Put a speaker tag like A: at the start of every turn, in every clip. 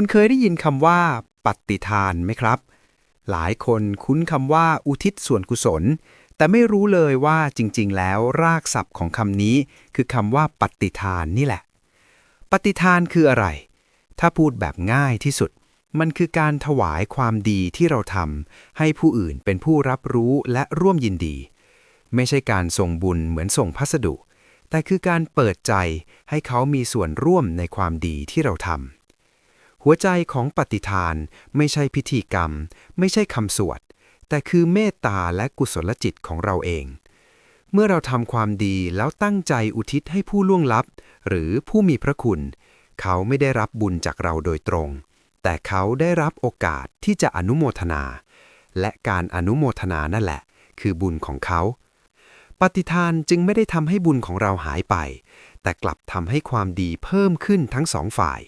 A: คุณเคยได้ยินคำว่า ปฏิทานไหมครับ หลายคนคุ้นคำว่าอุทิศส่วนกุศล แต่ไม่รู้เลยว่าจริง ๆ แล้วรากศัพท์ของคำนี้ คือคำว่าปฏิทานนี่แหละ ปฏิทานคืออะไร ถ้าพูดแบบง่ายที่สุด มันคือการถวายความดีที่เราทำให้ผู้อื่นเป็นผู้รับรู้และร่วมยินดี ไม่ใช่การส่งบุญเหมือนส่งพัสดุ แต่คือการเปิดใจให้เขามีส่วนร่วมในความดีที่เราทำ หัวใจของปฏิทานไม่ใช่พิธีกรรม ไม่ใช่คำสวด แต่คือเมตตาและกุศลจิตของเราเอง เมื่อเราทำความดีแล้วตั้งใจอุทิศให้ผู้ล่วงลับ หรือผู้มีพระคุณ เขาไม่ได้รับบุญจากเราโดยตรง แต่เขาได้รับโอกาสที่จะอนุโมทนา และการอนุโมทนานั่นแหละ คือบุญของเขา ปฏิทานจึงไม่ได้ทำให้บุญของเราหายไป แต่กลับทำให้ความดีเพิ่มขึ้นทั้งสองฝ่าย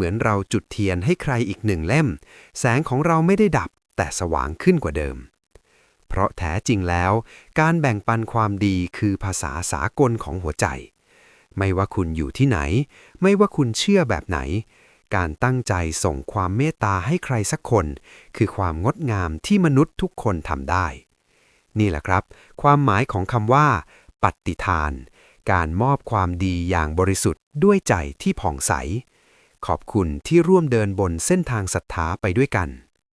A: เหมือนเราจุดเทียนให้ใครอีกหนึ่งเล่ม แสงของเราไม่ได้ดับแต่สว่างขึ้นกว่าเดิม เพราะแท้จริงแล้ว การแบ่งปันความดีคือภาษาสากลของหัวใจ ไม่ว่าคุณอยู่ที่ไหน ไม่ว่าคุณเชื่อแบบไหน การตั้งใจส่งความเมตตาให้ใครสักคน คือความงดงามที่มนุษย์ทุกคนทำได้ นี่แหละครับ ความหมายของคำว่าปฏิทาน การมอบความดีอย่างบริสุทธิ์ด้วยใจที่ผ่องใส ขอบคุณที่ร่วมเดินบนเส้นทางศรัทธาไปด้วยกัน